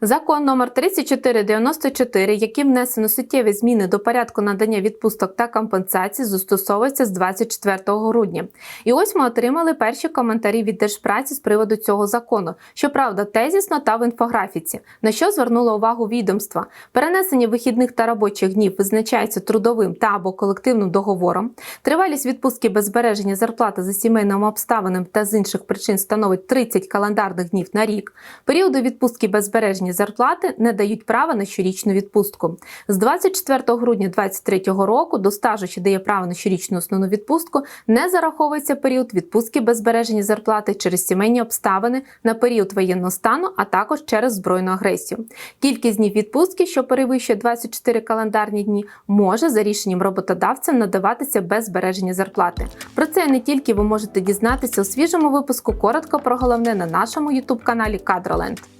Закон номер 3494, яким внесено суттєві зміни до порядку надання відпусток та компенсацій, застосовується з 24 грудня. І ось ми отримали перші коментарі від Держпраці з приводу цього закону. Щоправда, тезісно та в інфографіці. На що звернуло увагу відомства? Перенесення вихідних та робочих днів визначається трудовим та або колективним договором. Тривалість відпустки без збереження зарплати за сімейними обставинами та з інших причин становить 30 календарних днів на рік. Періоди відпустки без збереження зарплати не дають права на щорічну відпустку. З 24 грудня 2023 року до стажу, що дає право на щорічну основну відпустку, не зараховується період відпустки без збереження зарплати через сімейні обставини на період воєнного стану, а також через збройну агресію. Кількість днів відпустки, що перевищує 24 календарні дні, може за рішенням роботодавця надаватися без збереження зарплати. Про це не тільки ви можете дізнатися у свіжому випуску коротко про головне на нашому youtube каналі Кадроленд.